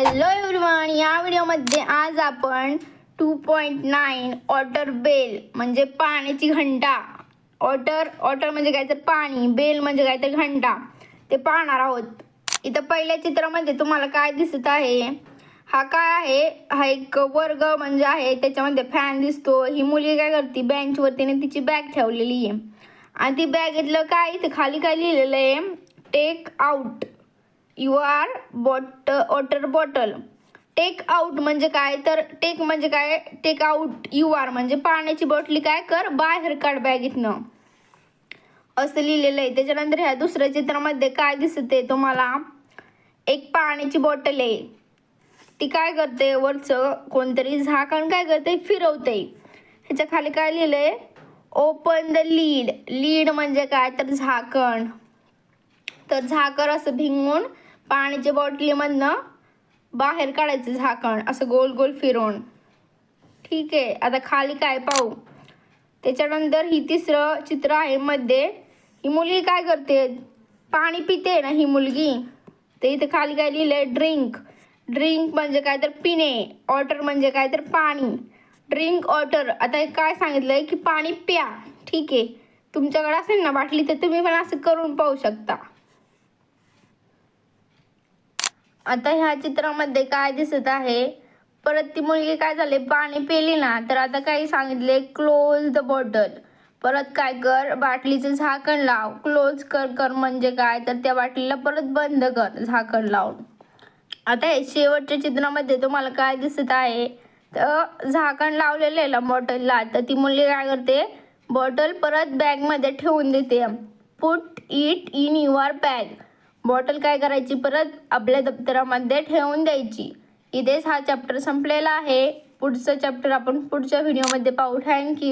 Hello everyone या व्हिडिओमध्ये आज आपण two point nine water bell म्हणजे पाण्याची घंटा. ऑटर ऑटर म्हणजे काय तर पाणी बेल म्हणजे काय तर घंटा. ते पाहणार आहोत. इथं पहिल्या चित्रामध्ये तुम्हाला काय दिसत आहे? हा काय आहे? हा एक वर्ग म्हणजे आहे. त्याच्यामध्ये फॅन दिसतो. ही मुलगी काय करते? बेंचवरतीने तिची बॅग ठेवलेली आहे. आणि ती बॅगेतलं काय? इथं खाली काय लिहिलेलं आहे? Take out your bought water bottle take out म्हणजे काय? तर टेक म्हणजे काय? टेक आउट यू आर म्हणजे पाण्याची बॉटली काय? कर बाहेर काढ बॅगेतनं असं लिहिलेलं आहे. त्याच्यानंतर ह्या दुसऱ्या चित्रामध्ये काय दिसते तुम्हाला? एक पाण्याची बॉटल आहे. ती काय करते? वरचं कोणतरी झाकण काय करते? फिरवते. ह्याच्या खाली काय लिहिलंय? ओपन द लीड लीड म्हणजे काय? तर झाकण. तर झाकण असं भिंगून पाण्याच्या बॉटलीमधनं बाहेर काढायचं झाकण असं गोल गोल फिरवून. ठीक आहे आता खाली काय पाहू? त्याच्यानंतर ही तिसरं चित्र आहे मध्ये. ही मुलगी काय करते? पाणी पिते ना ही मुलगी. तर इथे खाली काय लिहिलंय? ड्रिंक. ड्रिंक म्हणजे काय तर पिणे. वॉटर म्हणजे काय तर पाणी. Drink water. आता हे काय सांगितलंय की पाणी प्या. ठीक आहे. तुमच्याकडे असेल ना बाटली तर तुम्ही पण असं करून पाहू शकता. आता ह्या चित्रामध्ये काय दिसत आहे? परत ती मुलगी काय झाले? पाणी पिली ना. तर आता काही सांगितले क्लोज द बॉटल परत काय कर? बाटलीचं झाकण लाव. क्लोज कर कर म्हणजे काय? तर त्या बाटलीला परत बंद कर झाकण लावून. आता हे शेवटच्या चित्रामध्ये तुम्हाला काय दिसत आहे? तर झाकण लावलेलं आहे ना बॉटलला. तर ती मुलगी काय करते? बॉटल परत बॅगमध्ये ठेवून देते. Put it in your bag bottle काय करायची? परत आपल्या दप्तरामध्ये ठेवून द्यायची. इथेच हा चॅप्टर संपलेला आहे. पुढचं चॅप्टर आपण पुढच्या व्हिडिओमध्ये पाहू. थँक्यू